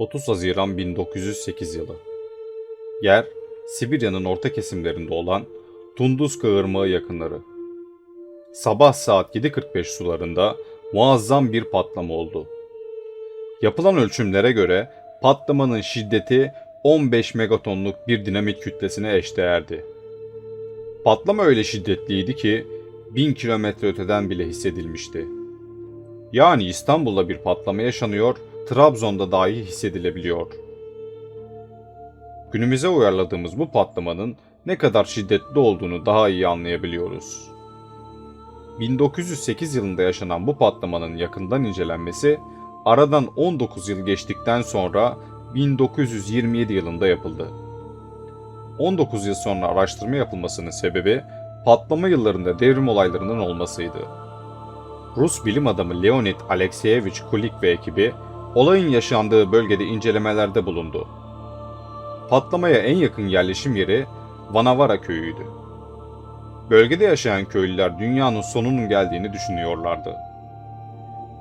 30 Haziran 1908 yılı. Yer, Sibirya'nın orta kesimlerinde olan Tunduska Irmağı yakınları. Sabah saat 7.45 sularında muazzam bir patlama oldu. Yapılan ölçümlere göre patlamanın şiddeti 15 megatonluk bir dinamit kütlesine eşdeğerdi. Patlama öyle şiddetliydi ki 1000 kilometre öteden bile hissedilmişti. Yani İstanbul'da bir patlama yaşanıyor, Trabzon'da dahi hissedilebiliyor. Günümüze uyarladığımız bu patlamanın ne kadar şiddetli olduğunu daha iyi anlayabiliyoruz. 1908 yılında yaşanan bu patlamanın yakından incelenmesi aradan 19 yıl geçtikten sonra 1927 yılında yapıldı. 19 yıl sonra araştırma yapılmasının sebebi patlama yıllarında devrim olaylarının olmasıydı. Rus bilim adamı Leonid Alexeyevich Kulik ve ekibi olayın yaşandığı bölgede incelemelerde bulundu. Patlamaya en yakın yerleşim yeri Vanavara köyüydü. Bölgede yaşayan köylüler dünyanın sonunun geldiğini düşünüyorlardı.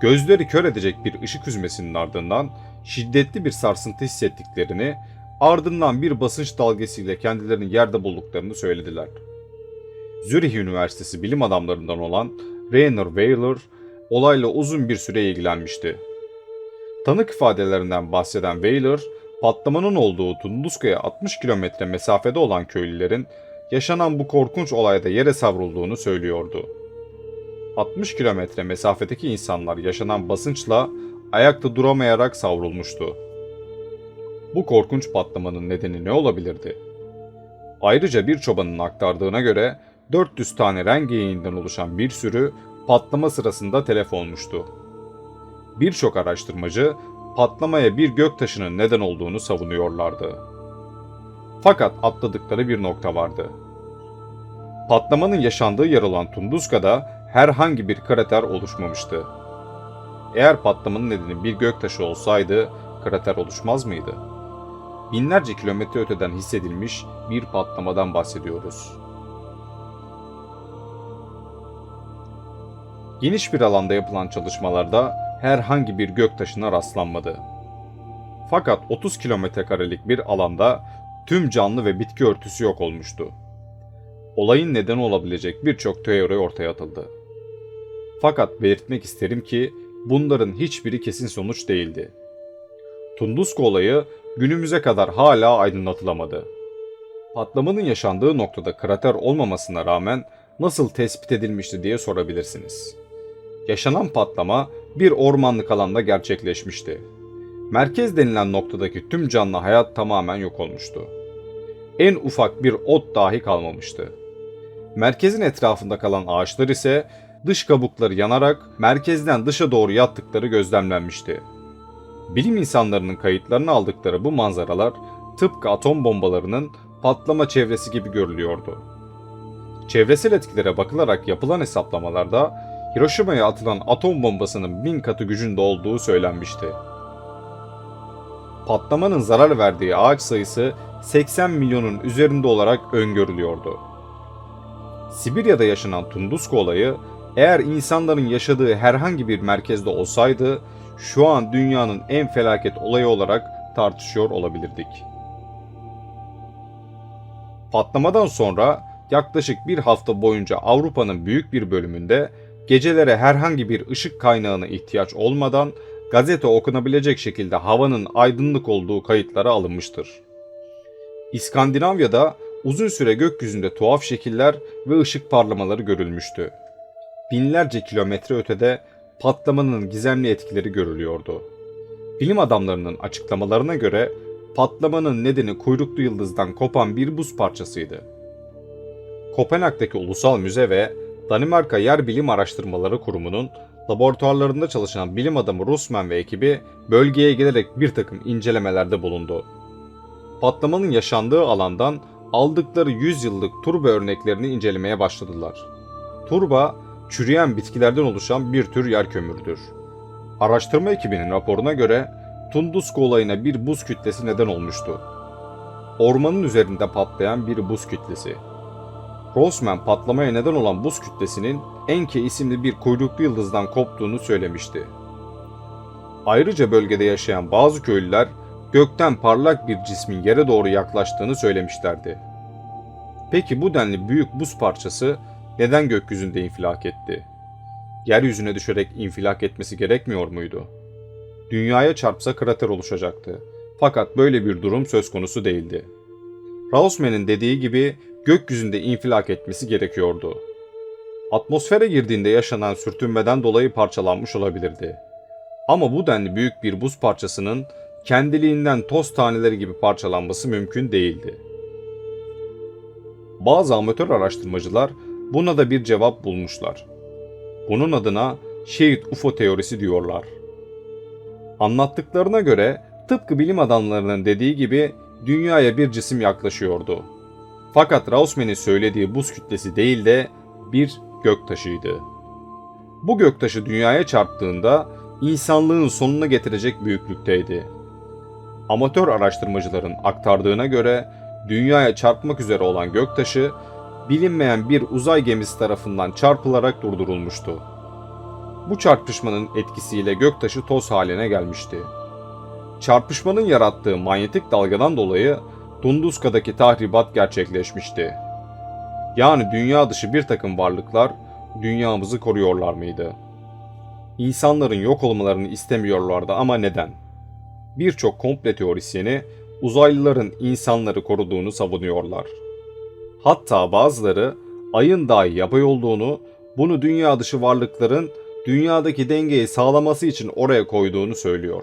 Gözleri kör edecek bir ışık hüzmesinin ardından şiddetli bir sarsıntı hissettiklerini, ardından bir basınç dalgasıyla kendilerini yerde bulduklarını söylediler. Zürih Üniversitesi bilim adamlarından olan Rainer Weiler olayla uzun bir süre ilgilenmişti. Tanık ifadelerinden bahseden Weiler, patlamanın olduğu Tunduska'ya 60 kilometre mesafede olan köylülerin yaşanan bu korkunç olayda yere savrulduğunu söylüyordu. 60 kilometre mesafedeki insanlar yaşanan basınçla ayakta duramayarak savrulmuştu. Bu korkunç patlamanın nedeni ne olabilirdi? Ayrıca bir çobanın aktardığına göre 400 tane ren geyiğinden oluşan bir sürü patlama sırasında telef olmuştu. Birçok araştırmacı patlamaya bir göktaşının neden olduğunu savunuyorlardı. Fakat atladıkları bir nokta vardı. Patlamanın yaşandığı yer olan Tunduska'da herhangi bir krater oluşmamıştı. Eğer patlamanın nedeni bir göktaşı olsaydı krater oluşmaz mıydı? Binlerce kilometre öteden hissedilmiş bir patlamadan bahsediyoruz. Geniş bir alanda yapılan çalışmalarda herhangi bir göktaşına rastlanmadı. Fakat 30 kilometre karelik bir alanda tüm canlı ve bitki örtüsü yok olmuştu. Olayın nedeni olabilecek birçok teori ortaya atıldı. Fakat belirtmek isterim ki bunların hiçbiri kesin sonuç değildi. Tunduska olayı günümüze kadar hala aydınlatılamadı. Patlamanın yaşandığı noktada krater olmamasına rağmen nasıl tespit edilmişti diye sorabilirsiniz. Yaşanan patlama bir ormanlık alanda gerçekleşmişti. Merkez denilen noktadaki tüm canlı hayat tamamen yok olmuştu. En ufak bir ot dahi kalmamıştı. Merkezin etrafında kalan ağaçlar ise dış kabukları yanarak merkezden dışa doğru yattıkları gözlemlenmişti. Bilim insanlarının kayıtlarını aldıkları bu manzaralar tıpkı atom bombalarının patlama çevresi gibi görülüyordu. Çevresel etkilere bakılarak yapılan hesaplamalarda Hiroşima'ya atılan atom bombasının bin katı gücünde olduğu söylenmişti. Patlamanın zarar verdiği ağaç sayısı 80 milyonun üzerinde olarak öngörülüyordu. Sibirya'da yaşanan Tunduska olayı eğer insanların yaşadığı herhangi bir merkezde olsaydı şu an dünyanın en felaket olayı olarak tartışıyor olabilirdik. Patlamadan sonra yaklaşık bir hafta boyunca Avrupa'nın büyük bir bölümünde gecelere herhangi bir ışık kaynağına ihtiyaç olmadan gazete okunabilecek şekilde havanın aydınlık olduğu kayıtlara alınmıştır. İskandinavya'da uzun süre gökyüzünde tuhaf şekiller ve ışık parlamaları görülmüştü. Binlerce kilometre ötede patlamanın gizemli etkileri görülüyordu. Bilim adamlarının açıklamalarına göre patlamanın nedeni kuyruklu yıldızdan kopan bir buz parçasıydı. Kopenhag'daki Ulusal Müze ve Danimarka Yer Bilim Araştırmaları Kurumu'nun laboratuvarlarında çalışan bilim adamı Rusman ve ekibi bölgeye gelerek bir takım incelemelerde bulundu. Patlamanın yaşandığı alandan aldıkları 100 yıllık turba örneklerini incelemeye başladılar. Turba, çürüyen bitkilerden oluşan bir tür yer kömürüdür. Araştırma ekibinin raporuna göre Tunduska olayına bir buz kütlesi neden olmuştu. Ormanın üzerinde patlayan bir buz kütlesi. Grossman patlamaya neden olan buz kütlesinin Enke isimli bir kuyruklu yıldızdan koptuğunu söylemişti. Ayrıca bölgede yaşayan bazı köylüler gökten parlak bir cismin yere doğru yaklaştığını söylemişlerdi. Peki bu denli büyük buz parçası neden gökyüzünde infilak etti? Yeryüzüne düşerek infilak etmesi gerekmiyor muydu? Dünyaya çarpsa krater oluşacaktı. Fakat böyle bir durum söz konusu değildi. Rausman'ın dediği gibi gökyüzünde infilak etmesi gerekiyordu. Atmosfere girdiğinde yaşanan sürtünmeden dolayı parçalanmış olabilirdi. Ama bu denli büyük bir buz parçasının kendiliğinden toz taneleri gibi parçalanması mümkün değildi. Bazı amatör araştırmacılar buna da bir cevap bulmuşlar. Bunun adına şehit UFO teorisi diyorlar. Anlattıklarına göre tıpkı bilim adamlarının dediği gibi dünyaya bir cisim yaklaşıyordu. Fakat Rausman'in söylediği buz kütlesi değil de bir göktaşıydı. Bu göktaşı dünyaya çarptığında insanlığın sonuna getirecek büyüklükteydi. Amatör araştırmacıların aktardığına göre dünyaya çarpmak üzere olan göktaşı bilinmeyen bir uzay gemisi tarafından çarpılarak durdurulmuştu. Bu çarpışmanın etkisiyle göktaşı toz haline gelmişti. Çarpışmanın yarattığı manyetik dalgadan dolayı Dunduska'daki tahribat gerçekleşmişti. Yani dünya dışı bir takım varlıklar dünyamızı koruyorlar mıydı? İnsanların yok olmalarını istemiyorlardı ama neden? Birçok komple teorisyeni uzaylıların insanları koruduğunu savunuyorlar. Hatta bazıları ayın dahi yapay olduğunu, bunu dünya dışı varlıkların dünyadaki dengeyi sağlaması için oraya koyduğunu söylüyor.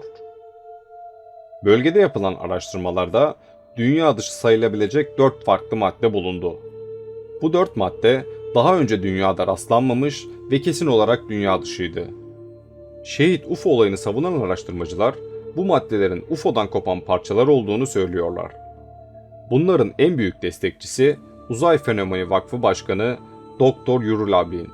Bölgede yapılan araştırmalarda dünya dışı sayılabilecek 4 farklı madde bulundu. Bu 4 madde daha önce dünyada rastlanmamış ve kesin olarak dünya dışıydı. Şehit UFO olayını savunan araştırmacılar bu maddelerin UFO'dan kopan parçalar olduğunu söylüyorlar. Bunların en büyük destekçisi Uzay Fenomeni Vakfı Başkanı Dr. Yuri Labin.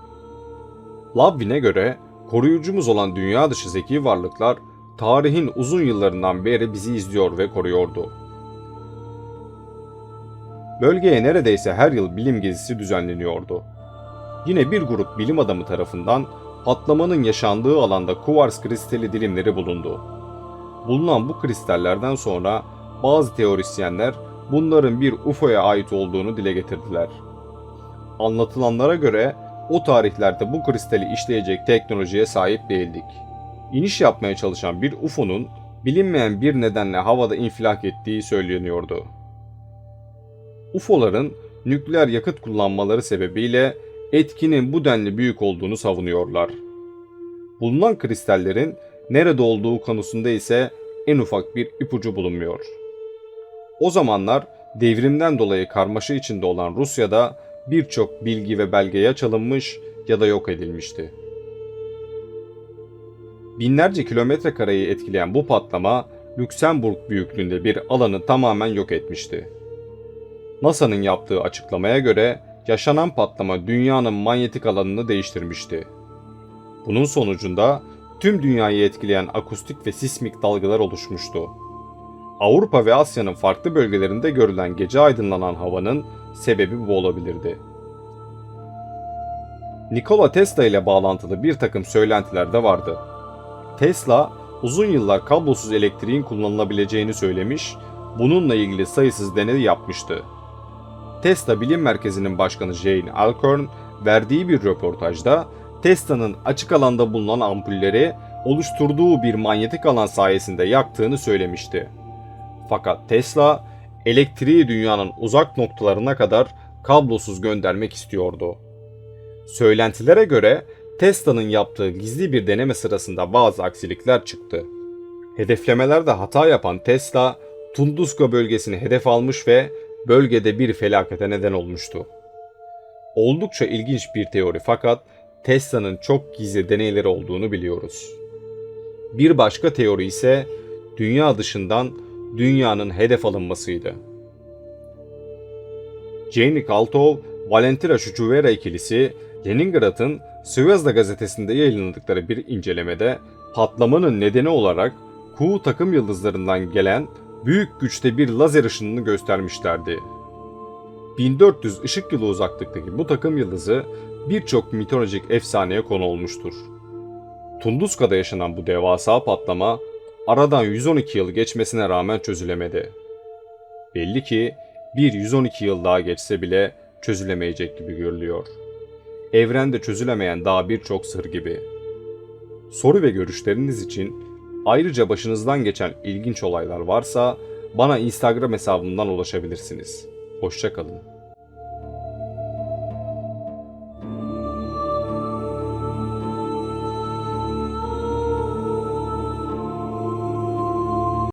Labin'e göre koruyucumuz olan dünya dışı zeki varlıklar tarihin uzun yıllarından beri bizi izliyor ve koruyordu. Bölgeye neredeyse her yıl bilim gezisi düzenleniyordu. Yine bir grup bilim adamı tarafından patlamanın yaşandığı alanda kuvars kristali dilimleri bulundu. Bulunan bu kristallerden sonra bazı teorisyenler bunların bir UFO'ya ait olduğunu dile getirdiler. Anlatılanlara göre o tarihlerde bu kristali işleyecek teknolojiye sahip değildik. İniş yapmaya çalışan bir UFO'nun bilinmeyen bir nedenle havada infilak ettiği söyleniyordu. UFO'ların nükleer yakıt kullanmaları sebebiyle etkinin bu denli büyük olduğunu savunuyorlar. Bulunan kristallerin nerede olduğu konusunda ise en ufak bir ipucu bulunmuyor. O zamanlar devrimden dolayı karmaşa içinde olan Rusya'da birçok bilgi ve belgeye çalınmış ya da yok edilmişti. Binlerce kilometre kareyi etkileyen bu patlama Lüksemburg büyüklüğünde bir alanı tamamen yok etmişti. NASA'nın yaptığı açıklamaya göre yaşanan patlama dünyanın manyetik alanını değiştirmişti. Bunun sonucunda tüm dünyayı etkileyen akustik ve sismik dalgalar oluşmuştu. Avrupa ve Asya'nın farklı bölgelerinde görülen gece aydınlanan havanın sebebi bu olabilirdi. Nikola Tesla ile bağlantılı bir takım söylentiler de vardı. Tesla uzun yıllar kablosuz elektriğin kullanılabileceğini söylemiş, bununla ilgili sayısız deney yapmıştı. Tesla Bilim Merkezi'nin başkanı Jane Alcorn verdiği bir röportajda Tesla'nın açık alanda bulunan ampulleri oluşturduğu bir manyetik alan sayesinde yaktığını söylemişti. Fakat Tesla elektriği dünyanın uzak noktalarına kadar kablosuz göndermek istiyordu. Söylentilere göre Tesla'nın yaptığı gizli bir deneme sırasında bazı aksilikler çıktı. Hedeflemelerde hata yapan Tesla, Tunguska bölgesini hedef almış ve bölgede bir felakete neden olmuştu. Oldukça ilginç bir teori fakat Tesla'nın çok gizli deneyleri olduğunu biliyoruz. Bir başka teori ise dünya dışından dünyanın hedef alınmasıydı. Jane Kaltov, Valentina Şuçuvera ikilisi Leningrad'ın Zvezda gazetesinde yayınladıkları bir incelemede patlamanın nedeni olarak Ku takım yıldızlarından gelen büyük güçte bir lazer ışınını göstermişlerdi. 1400 ışık yılı uzaklıktaki bu takım yıldızı birçok mitolojik efsaneye konu olmuştur. Tunduska'da yaşanan bu devasa patlama aradan 112 yıl geçmesine rağmen çözülemedi. Belli ki bir 112 yıl daha geçse bile çözülemeyecek gibi görülüyor. Evrende çözülemeyen daha birçok sır gibi. Soru ve görüşleriniz için ayrıca başınızdan geçen ilginç olaylar varsa bana Instagram hesabımdan ulaşabilirsiniz. Hoşçakalın.